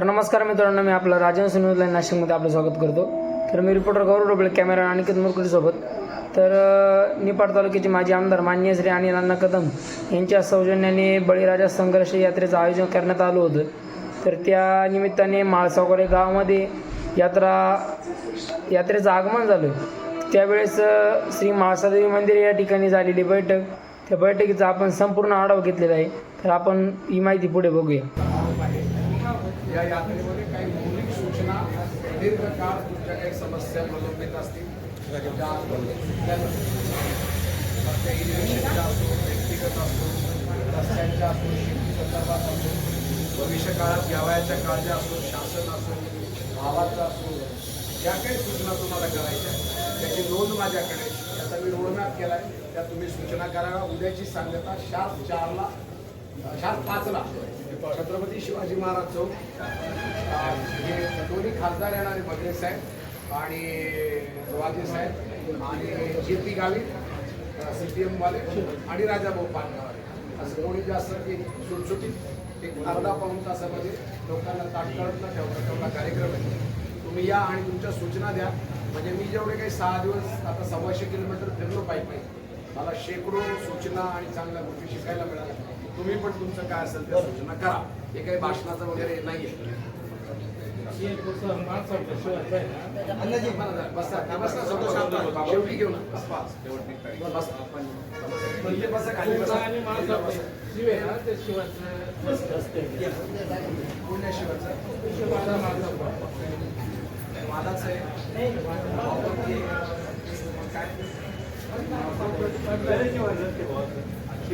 तर नमस्कार मित्रांनो मी आपलं राजन सुनील नाशिकमध्ये आपलं स्वागत करतो. तर मी रिपोर्टर गौरव डोबळे कॅमेरा अनिकेत मुरकुटीसोबत तर निपाड तालुक्याचे माजी आमदार मान्य श्री आणि अण्णा कदम यांच्या सौजन्याने बळीराजा संघर्ष यात्रेचं आयोजन करण्यात आलं होतं. तर त्या निमित्ताने माळसावकडे गावामध्ये यात्रा यात्रेचं आगमन झालं. त्यावेळेस श्री माळसादेवी मंदिर या ठिकाणी झालेली बैठक. त्या बैठकीचा आपण संपूर्ण आढावा घेतलेला आहे. तर आपण ही माहिती पुढे बघूया. या यात्रेमध्ये काही मौलिक सूचना दीर्घकाळ तुमच्या काही समस्या प्रलंबित असतील. त्या सुटल्या इलेक्शनच्या असो व्यक्तिगत असो रस्त्यांच्या असो शेती संदर्भात असो भविष्य काळात काळच्या काळज्या असो शासन असो गावाचा असो ज्या काही सूचना तुम्हाला करायच्या आहेत, त्याची नोंद माझ्याकडे त्याचा मी रोडमॅप केला आहे त्या तुम्ही सूचना करा उद्याची सांगता शार्प चारला शार्प पाचला. छत्रपती शिवाजी महाराज चौक. हे दोन्ही खासदार येणार आहे साहेब आणि वाजे साहेब आणि जे पी गावी सी पी एमवाले आणि राजाभाऊ पानगावाले असं कोणी जास्त की सुटसुटीत एक अर्धा पाऊण तासामध्ये लोकांना ताटकळत न ठेवता तेवढा कार्यक्रम आहे. तुम्ही या आणि तुमच्या सूचना द्या. म्हणजे मी जेवढे काही सहा दिवस आता सव्वाशे किलोमीटर फिरलो पाहिजे मला शेकडो सूचना आणि चांगल्या गोष्टी शिकायला मिळाल्या. तुम्ही पण तुमचं काय असेल त्या सूचना करा हे काही भाषणाचं वगैरे नाही शेवटी घेऊ ना बस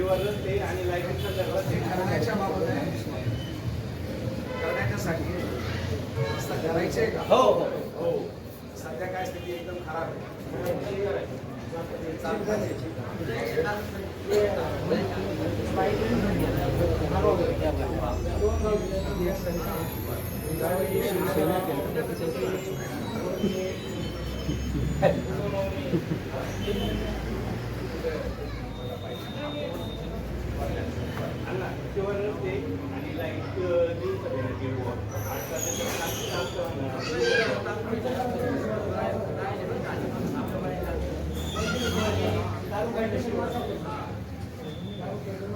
बसा. पुण्या शिवाचं माझाच आहे ते करण्याच्या बाबत आहे. करण्याच्यासाठी रस्ता करायचे आहे का? हो. सध्या काय स्थिती एकदम खराब आहे. चालतं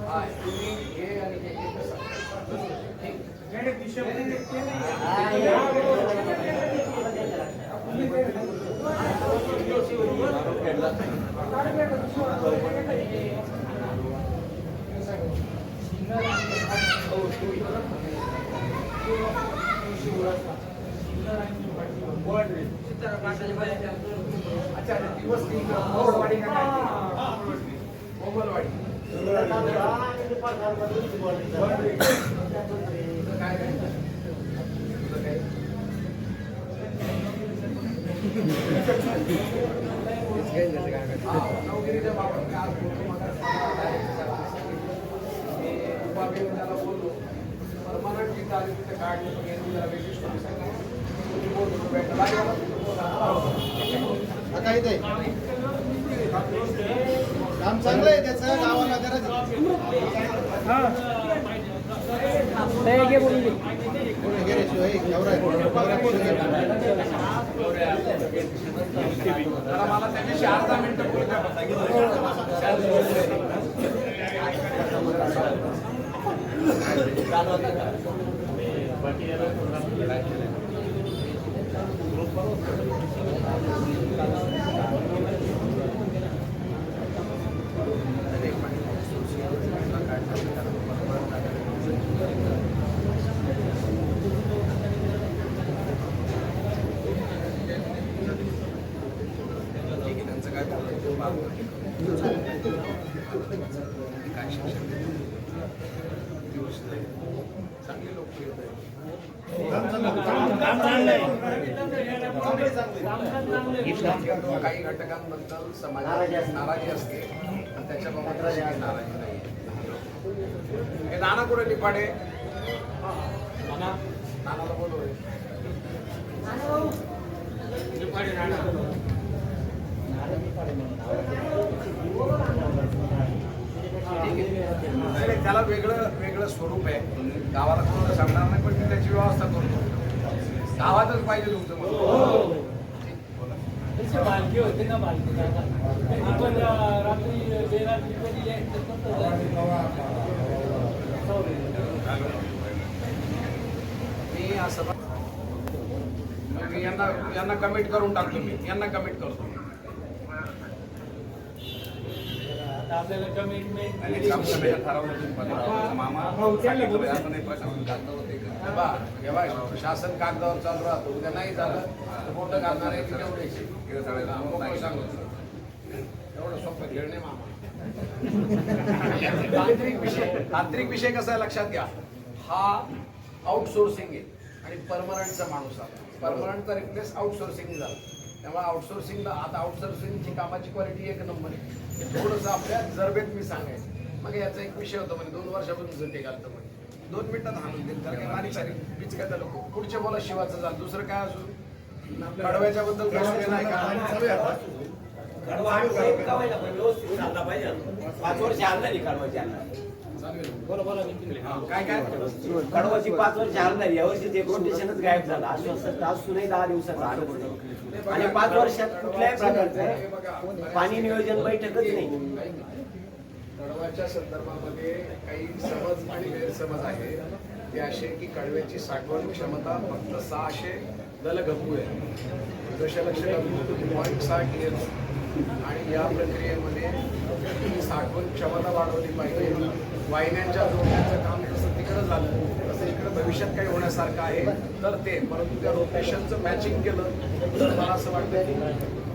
हा, तुम्ही हे आणि हे एकच आहे. अच्छा अच्छा, दिवस तीन मोगलवाडी का काय मोगलवाडी तुझं काय काय तुझं काय हा, नवगिरीच्या बाबत मी आज बोलतो मला मी उपाभिनेत्याला बोललो परमनंट जिथं आली तिथे काढली पण यांनी जरा वेगळी स्टोरी सांगितली तुम्ही बोलतो भेटला गेला तुम्ही इथे काम चांगलं आहे त्याचं गावाला गरज मला त्याच्याशी अर्धा मिनिटं बोलू चांगली लोक येत आहेत. काही घटकांबद्दल समाजात नाराजी असते आणि त्याच्याबाबत राजकीय नाराजी नाही हे नाना कुठे निपाडे नानाला बोलव नाही, नाही, त्याला वेगळं वेगळं स्वरूप आहे. गावाला कोण सांगणार नाही पण मी त्याची व्यवस्था करतो. गावातच पाहिजे तुमचं मत. बालकी होते ना बालकी आपण रात्री मी असं मी यांना यांना कमिट करून टाकतो मी. यांना कमिट करतो आपल्याला कमिटमेंट ठरवलं मामा शासन कागदावर चालू राहतो. उद्या नाही झालं तर मोठं घालणार आहे तेवढे मोकळं एवढं सोपं खेळणे मामा. तांत्रिक विषय तांत्रिक विषय कसा आहे लक्षात घ्या. हा आउटसोर्सिंग आहे आणि परमनंटचा माणूस आला परमनंटचा रिप्लेस आउटसोर्सिंग झाला. त्यामुळे आउटसोर्सिंगला आता आउटसोर्सिंगची कामाची क्वालिटी एक नंबर आहे. थोडंसं आपल्या जरबेत मी सांगायचं. मग याचा एक विषय होता म्हणजे दोन वर्षापासून झटे घालतो दोन मिनिटात हाणून देईल तर काय बारीक सारीक पिच काय झालं पुढच्या बोला शिवाचं झालं दुसरं काय असू कडव्याच्या बद्दल प्रश्न नाही का? पाच वर्ष आणलं कडवाची आणणार काय काय कडवाची पाच वर्ष आणणार यावर्षी ते रोटेशनच गायब झालं. आश्वासन असूनही दहा दिवसाचा आलं आणि पाच वर्षात कुठल्याही प्रकारचं पाणी नियोजन बैठकच नाही. कडवाच्या संदर्भामध्ये काही समज आणि गैरसमज आहे. ते असे की कडव्याची साठवण क्षमता फक्त सहाशे दलगप्पू आहे. दशलक्ष गप्पू पॉईंट सहा टी आणि या प्रक्रियेमध्ये ही साठवण क्षमता वाढवली पाहिजे. वाहिन्यांच्या जोडण्याचं काम कसं तिकडं झालं. तसं इकडं भविष्यात काही होण्यासारखं आहे. तर ते परंतु त्या रोटेशनचं मॅचिंग केलं. तर मला असं वाटतं की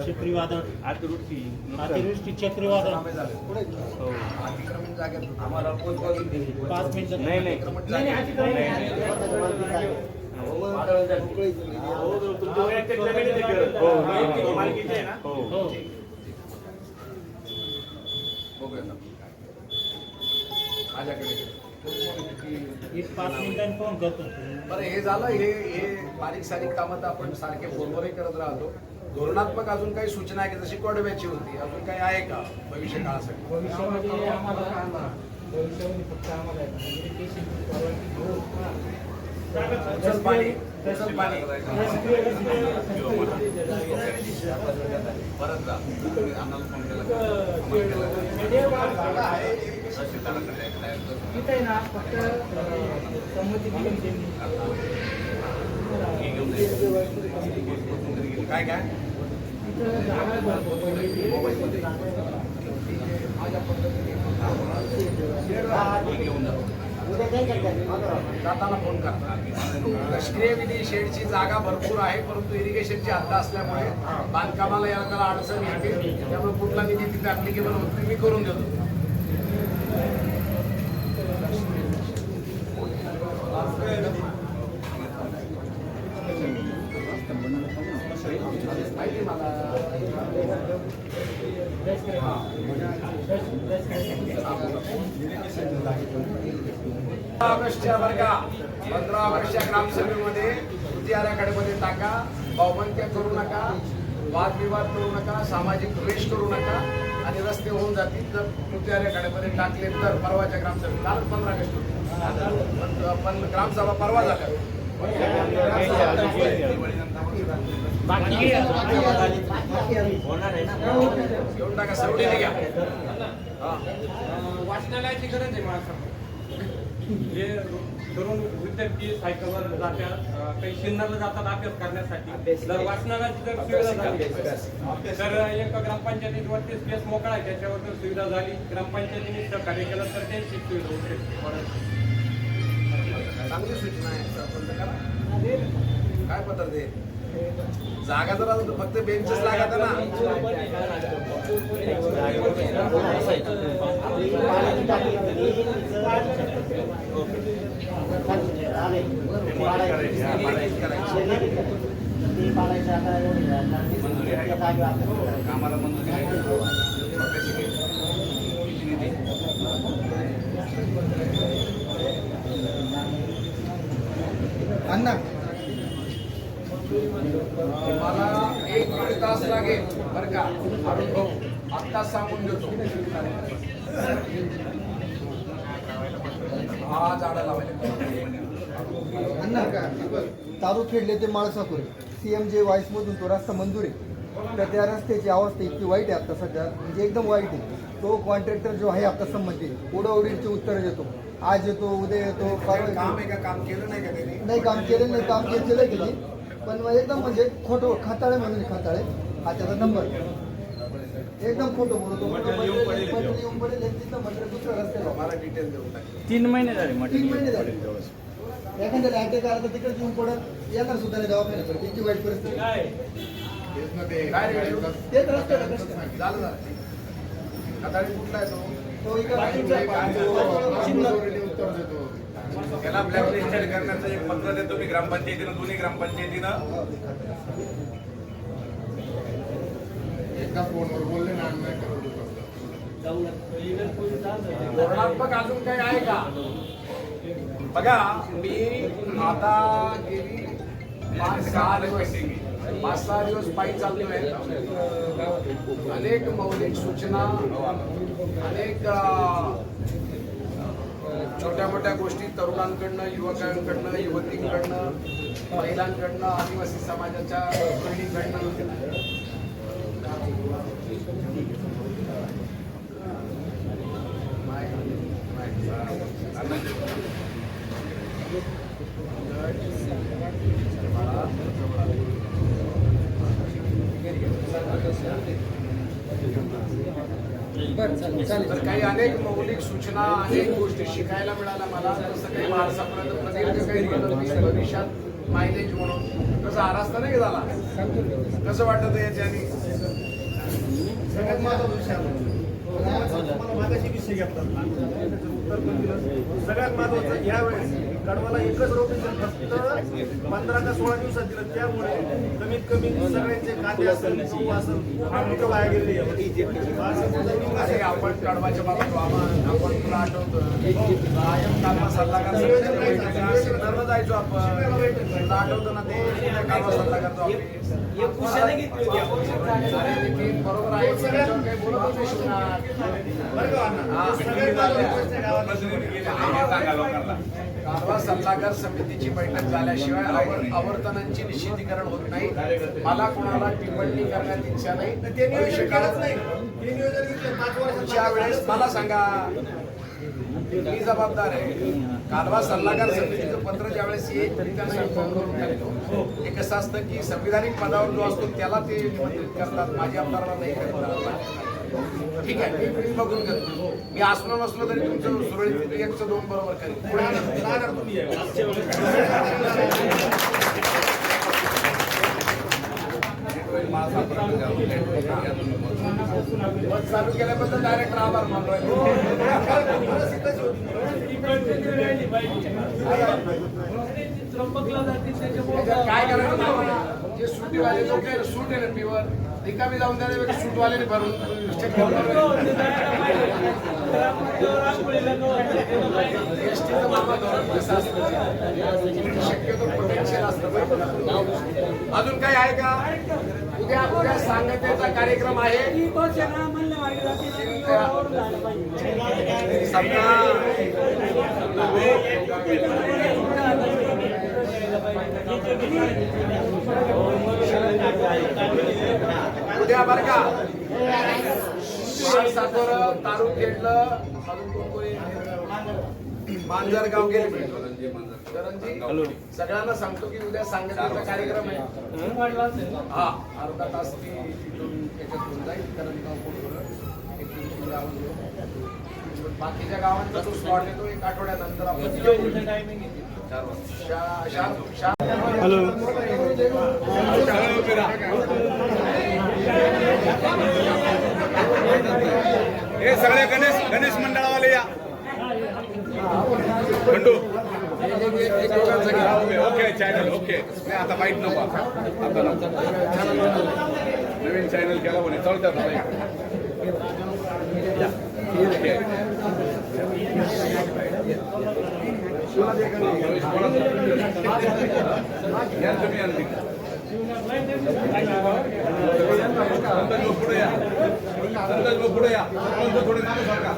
चक्रीवादळ अतिवृष्टी. हो. आम्हाला. पाच मिनिटं नाही नाही हो बघूया ना. माझ्याकडे एक पाच मिनिटांनी फोन करतो बरं हे झालं हे हे बारीक सारीक कामं तर आपण सारखे फोनवरही करत राहतो धोरणात्मक अजून काही सूचना आहे की जशी कोडव्याची होती अजून काही आहे का भविष्य काळासाठी? भविष्यामध्ये आम्हाला भविष्यामध्ये फक्त आम्हाला फक्त संमती. काय काय? तिथं फोन करा लष्करी विधी शेडची जागा भरपूर आहे परंतु इरिगेशनची हद्द असल्यामुळे बांधकामाला याला त्याला अडचण येते त्यामुळे कुठला निधी तिथे ऍप्लिकेबल होत नाही, मी करून देतो Thank you. ऑगस्टच्या वर्गा पंधरा ऑगस्टच्या ग्रामसभेमध्ये कृती आराखड्यामध्ये टाका भावबंद्या करू नका वादविवाद करू नका सामाजिक द्वेष करू नका आणि रस्ते होऊन जातील जर कृती आराखड्यामध्ये टाकले तर परवाच्या ग्रामसभेत काल पंधरा ऑगस्ट होती. पण- पण ग्रामसभा परवा झाल्या. होणार आहे. ना घेऊन टाका सवडीने घ्या हा वाचनालयाची गरज आहे माणसाला जे तरुण विद्यार्थी सायकलवर जातात काही शिन्नरला जातात अभ्यास करण्यासाठी जर वाचनालयाची जर सुविधा झाली तर एक ग्रामपंचायतीवरती स्पेस मोकळा आहे त्याच्यावर जर सुविधा झाली ग्रामपंचायतीने सहकार्य केलं तर त्यांची सुविधा शकते चांगली सूचना आहे काय पत्र दे जागा जर फक्त बेंचच लागत ना. ते कामाला मंजुरी आहे अण्णा मला एक दीड तास लागेल बरं का? अरुण भाऊ आत्ताच सांगून देतो. हा झाडं लावायला तारू खेडले ते माळसापुरे सी एम जे मधून तो रस्ता मंजूर आहे. तर त्या रस्त्याची अवस्था इतकी वाईट आहे आता सध्या. म्हणजे एकदम वाईट आहे. तो कॉन्ट्रॅक्टर जो आहे आता संबंधित उडवडीची उत्तर देतो. आज येतो उद्या येतो. काम. आहे का? काम केलं नाही का नाही काम केलेलं नाही. काम केलं की नाही पण मग एकदम म्हणजे खोटं खाताळे म्हणून खाताळे. हा त्याचा नंबर एकदम खोटं बोलतो. मटेरियल येऊन पडेल हे तिथं मटेरियल दुसऱ्या रस्त्याला मला डिटेल देऊन टाकेल तीन महिने झाले तीन महिने झाले. एखाद्याला अटॅक आला तर तिकडे येऊन पडत येणार सुद्धा नाही दवाखान्याकडे त्यांची वाईट परिस्थिती. तेच रस्त्याला. झालं तो? तो इकडे आहे, शिंदे. त्याला ब्लॅकलिस्टेड करण्याचं एक पत्र देतो मी ग्रामपंचायतीनं दोन्ही ग्रामपंचायतीनं. धोरणात्मक अजून काही आहे का? बघा मी आता गेली पाच सहा दिवस पाच सहा दिवस पायी चाललोय. अनेक मौलिक सूचना अनेक छोट्या मोठ्या गोष्टी तरुणांकडनं युवकांकडनं युवतींकडनं महिलांकडनं आदिवासी समाजाच्या पिढीकडनं. तर काही अनेक मौलिक सूचना अनेक गोष्टी शिकायला मिळाल्या मला. तसं काही महाराष्ट्रापर्यंत प्रदीर्घ काही भविष्यात मायलेज म्हणून. तसं आरास्ता नाही झाला? कसं वाटत याच्यानी सगळ्यात महत्त्वाचा विषय आहे. तुम्हाला मागाशी विषय घेतला. उत्तर पण दिलं सगळ्यात महत्वाचं यावेळेस कडवाला एकच रोटेशन फक्त पंधरा का सोळा दिवसात दिलं. त्यामुळे कमीत कमी सगळ्यांचे कांदे असेल गहू असेल पिकं वाया. अरे आपण बाबतीत आम्हा- आपण तुला आठवतं. कायम कालवा सल्लागार जायचो आपण. तुला आठवतं ना ते कालवा सल्लागार बरोबर आहे. बरं का गावाला. कारवा सल्लागार समितीची बैठक झाल्याशिवाय आवर- आवर्तनांची निश्चितीकरण होत नाही. मला कोणाला टिप्पणी करण्यात इच्छा नाही. ते नियोजन नाही. ते नियोजन घेतलं पाच वर्षात पुढच्या वेळेस मला सांगा. मी जबाबदार आहे. कालवा सल्लागार समितीचं पत्र ज्यावेळेस येईल तरी त्यांना इन्फॉर्म करून टाकतो. हे. कसं असतं की संविधानिक पदावर जो असतो त्याला ते निमंत्रित करतात. माझी आमदाराला नाही करतात ठीक आहे. मी बघून घेतो मी असलो नसलो तरी तुमचं सुरळीत एकचं दोन बरोबर पुढे तुम्ही. बस चालू केल्याबद्दल डायरेक्ट आभार मानलोय त्याच्यात काय करायचं? जे सुटीवाले लोक सूट आहे ना पीवर रिकामी जाऊन त्याच्यापेक्षा सूटवाल्याने भरून check करून मामा धोरण कसं असतं शक्यतो असतं अजून काही आहे का? उद्या उद्या सांगतेचा कार्यक्रम आहे. उद्या बर का. सातोर तारुक घेतलं अजून कोण कोणी मांजरगाव गेले. करंजी सगळ्यांना सांगतो की उद्या सांगण्याचा कार्यक्रम आहे. हा अर्धा तास ती तिथून त्याच्यात होऊन जाईल. करंजगाव कोणीवर एक बाकीच्या गावांचा जो स्पॉट येतो एक आठवड्यानंतर आपण हॅलो. हे सगळे गणेश गणेश मंडळावाले या. Khandu okay channel okay. नाही आता वाईट नको आता. नवीन चॅनल केला म्हणे चालतात ओके. पुढे या संतोष भाऊ पुढे या संतोष थोडे मागे सरका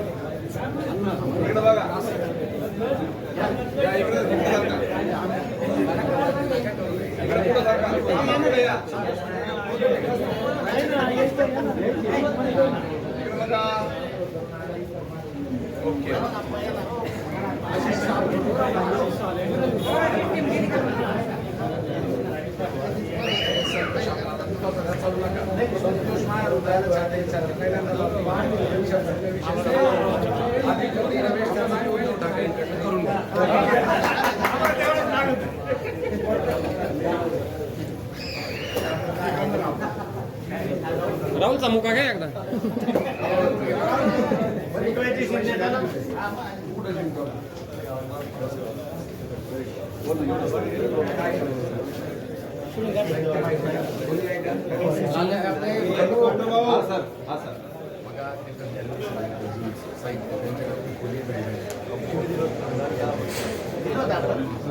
इकडे बघा या इकडे इकडे सरका इकडे पुढे सरका पुढे या इकडे बघा ओके संतोष महाराज उदयाला पहिल्यांदा आधी रमेश ठाकरे करून राहुलचा मुका घ्या एकदा कुठं जिंकतो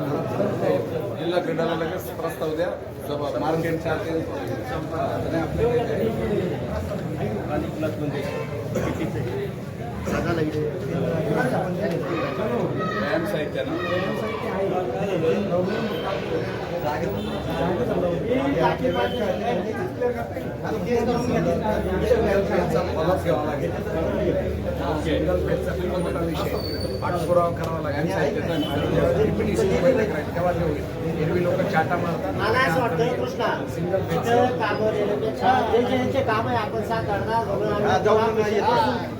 जिल्हा क्रीडाला लगेच प्रस्ताव द्या. सभा मार्केट चार्जेस व्यायाम साहित्य ना मलाच घ्यावा लागेल सिंगल पेजचा खूप मोठा विषय पाठपुरावा करावा लागेल तेव्हा ते होईल एरवी लोक चाटा मारतात मला असं वाटतं कृष्णा सिंगल कामं काम आहे आपण साकारणार बघून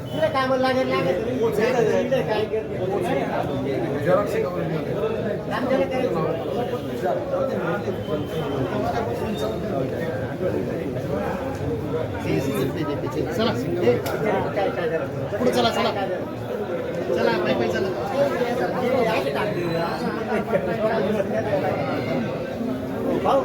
चला पुढे चला चला. चला बाय बाय चला. भाऊ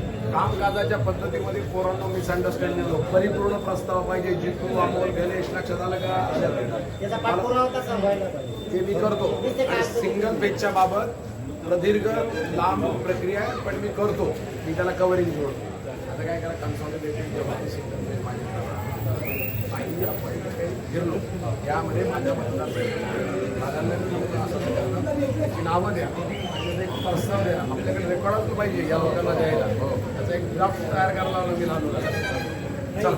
कामकाजाच्या पद्धतीमध्ये पोरांनो मिसअंडरस्टँडिंग नको परिपूर्ण प्रस्ताव पाहिजे जितू अमोल गणेश लक्षात आलं का? ते मी करतो. सिंगल पेजच्या बाबत प्रदीर्घ लांब प्रक्रिया आहे, पण मी करतो. मी त्याला कव्हरिंग जोडतो. आता काय करा कन्सॉलिडेटेड जेव्हा सिंगल पेज माझे काही आपण काही फिरलो यामध्ये माझ्या मतदारसंघ भागांना मी असं नावं द्या. प्रस्ताव द्या आपल्याकडे रेकॉर्ड असलं पाहिजे या लोकांना द्यायला त्याचा एक ड्राफ्ट तयार करायला लावलं मी लहान मुलाला चला